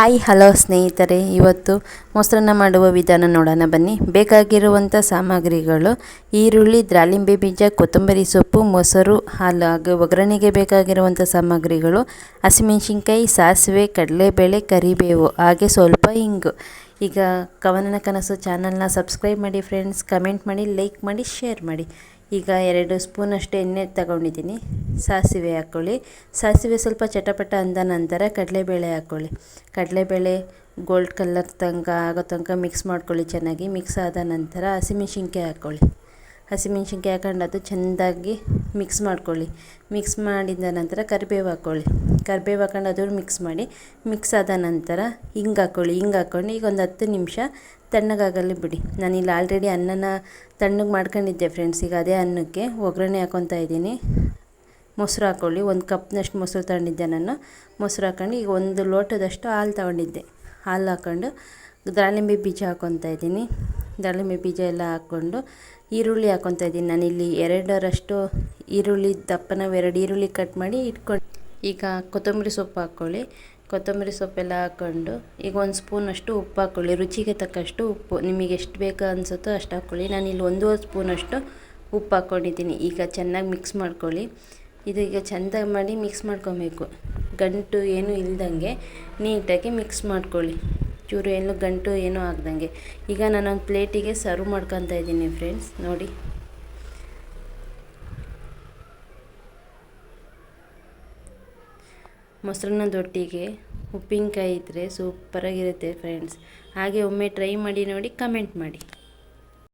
Hi, hello ಸ್ನೇಹಿತರೆ. ಇವತ್ತು ಮೊಸರನ್ನ ಮಾಡುವ ವಿಧಾನ ನೋಡೋಣ. ಬನ್ನಿ. ಬೇಕಾಗಿರುವಂಥ ಸಾಮಗ್ರಿಗಳು ಈರುಳ್ಳಿ, ದ್ರಾಳಿಂಬೆ ಬೀಜ, ಕೊತ್ತಂಬರಿ ಸೊಪ್ಪು, ಮೊಸರು, ಹಾಲು ಹಾಗೂ ಒಗ್ಗರಣೆಗೆ ಬೇಕಾಗಿರುವಂಥ ಸಾಮಗ್ರಿಗಳು ಹಸಿಮೆಣಸಿನ್ಕಾಯಿ, ಸಾಸಿವೆ, ಕಡಲೆಬೇಳೆ, ಕರಿಬೇವು, ಹಾಗೆ ಸ್ವಲ್ಪ ಹಿಂಗು ಈಗ ಕವನನ ಕನಸು ಚಾನಲ್ನ ಸಬ್ಸ್ಕ್ರೈಬ್ ಮಾಡಿ ಫ್ರೆಂಡ್ಸ್. ಕಮೆಂಟ್ ಮಾಡಿ, ಲೈಕ್ ಮಾಡಿ, ಶೇರ್ ಮಾಡಿ. ಈಗ ಎರಡು ಸ್ಪೂನಷ್ಟು ಎಣ್ಣೆ ತಗೊಂಡಿದ್ದೀನಿ. ಸಾಸಿವೆ ಹಾಕ್ಕೊಳ್ಳಿ ಸಾಸಿವೆ ಸ್ವಲ್ಪ ಚಟಪಟ ಅಂದ ನಂತರ ಕಡಲೆಬೇಳೆ ಹಾಕ್ಕೊಳ್ಳಿ ಕಡಲೆಬೇಳೆ ಗೋಲ್ಡ್ ಕಲರ್ ತನಕ ಆಗೋ ತನಕ ಮಿಕ್ಸ್ ಮಾಡ್ಕೊಳ್ಳಿ ಚೆನ್ನಾಗಿ. ಮಿಕ್ಸ್ ಆದ ನಂತರ ಹಸಿಮೆಣ್ಸಿನ್ಕಾಯಿ ಹಾಕ್ಕೊಳ್ಳಿ ಹಸಿಮೆಣ್ಸಿನ್ಕಾಯಿ ಹಾಕೊಂಡು ಅದು ಚೆಂದಾಗಿ ಮಿಕ್ಸ್ ಮಾಡ್ಕೊಳ್ಳಿ. ಮಿಕ್ಸ್ ಮಾಡಿದ ನಂತರ ಕರಿಬೇವು ಹಾಕ್ಕೊಳ್ಳಿ. ಕರಿಬೇವು ಹಾಕೊಂಡು ಅದು ಮಿಕ್ಸ್ ಮಾಡಿ ಮಿಕ್ಸ್ ಆದ ನಂತರ ಹಿಂಗೆ ಹಾಕ್ಕೊಳ್ಳಿ, ಹಿಂಗೆ ಹಾಕ್ಕೊಂಡು ಈಗ ಒಂದು ಹತ್ತು ನಿಮಿಷ ತಣ್ಣಗಾಗಲಿ ಬಿಡಿ. ನಾನಿಲ್ಲಿ ಆಲ್ರೆಡಿ ಅನ್ನನ ತಣ್ಣಗೆ ಮಾಡ್ಕೊಂಡಿದ್ದೆ ಫ್ರೆಂಡ್ಸ್ ಈಗ ಅದೇ ಅನ್ನಕ್ಕೆ ಒಗ್ಗರಣೆ ಹಾಕ್ಕೊತಾ ಇದ್ದೀನಿ. ಮೊಸರು ಹಾಕ್ಕೊಳ್ಳಿ, ಒಂದು ಕಪ್ನಷ್ಟು ಮೊಸರು ತಗೊಂಡಿದ್ದೆ ನಾನು. ಮೊಸರು ಹಾಕೊಂಡು ಈಗ ಒಂದು ಲೋಟದಷ್ಟು ಹಾಲು ತಗೊಂಡಿದ್ದೆ. ಹಾಲು ಹಾಕ್ಕೊಂಡು ದಾಳಿಂಬೆ ಬೀಜ ಹಾಕ್ಕೊತಾ ಇದ್ದೀನಿ. ದಾಳಿಂಬೆ ಬೀಜ ಎಲ್ಲ ಹಾಕ್ಕೊಂಡು ಈರುಳ್ಳಿ ಹಾಕ್ಕೊತ ಇದ್ದೀನಿ. ನಾನಿಲ್ಲಿ ಎರಡರಷ್ಟು ಈರುಳ್ಳಿ, ದಪ್ಪನ ಎರಡು ಈರುಳ್ಳಿ ಕಟ್ ಮಾಡಿ ಇಟ್ಕೊಂಡು ಈಗ ಕೊತ್ತಂಬರಿ ಸೊಪ್ಪು ಹಾಕ್ಕೊಳ್ಳಿ ಕೊತ್ತಂಬರಿ ಸೊಪ್ಪೆಲ್ಲ ಹಾಕ್ಕೊಂಡು ಈಗ ಒಂದು ಸ್ಪೂನಷ್ಟು ಉಪ್ಪು ಹಾಕ್ಕೊಳ್ಳಿ ರುಚಿಗೆ ತಕ್ಕಷ್ಟು ಉಪ್ಪು. ನಿಮಗೆ ಎಷ್ಟು ಬೇಕು ಅನಿಸುತ್ತೋ ಅಷ್ಟು ಹಾಕ್ಕೊಳ್ಳಿ ನಾನಿಲ್ಲಿ ಒಂದೂವರೆ ಸ್ಪೂನಷ್ಟು ಉಪ್ಪು ಹಾಕ್ಕೊಂಡಿದ್ದೀನಿ ಈಗ ಚೆನ್ನಾಗಿ ಮಿಕ್ಸ್ ಮಾಡ್ಕೊಳ್ಳಿ. ಇದು ಈಗ ಚೆಂದ ಮಾಡಿ ಮಿಕ್ಸ್ ಮಾಡ್ಕೊಬೇಕು. ಗಂಟು ಏನೂ ಇಲ್ದಂಗೆ ನೀಟಾಗಿ ಮಿಕ್ಸ್ ಮಾಡ್ಕೊಳ್ಳಿ. ಚೂರು ಏನು ಗಂಟು ಏನೂ ಆಗ್ದಂಗೆ. ಈಗ ನಾನೊಂದು ಪ್ಲೇಟಿಗೆ ಸರ್ವ್ ಮಾಡ್ಕೊತಾ ಇದ್ದೀನಿ ಫ್ರೆಂಡ್ಸ್, ನೋಡಿ. ಮೊಸರನ್ನದೊಟ್ಟಿಗೆ ಉಪ್ಪಿನಕಾಯಿ ಇದ್ದರೆ ಸೂಪರಾಗಿರುತ್ತೆ ಫ್ರೆಂಡ್ಸ್. ಹಾಗೆ ಒಮ್ಮೆ ಟ್ರೈ ಮಾಡಿ ನೋಡಿ, ಕಮೆಂಟ್ ಮಾಡಿ.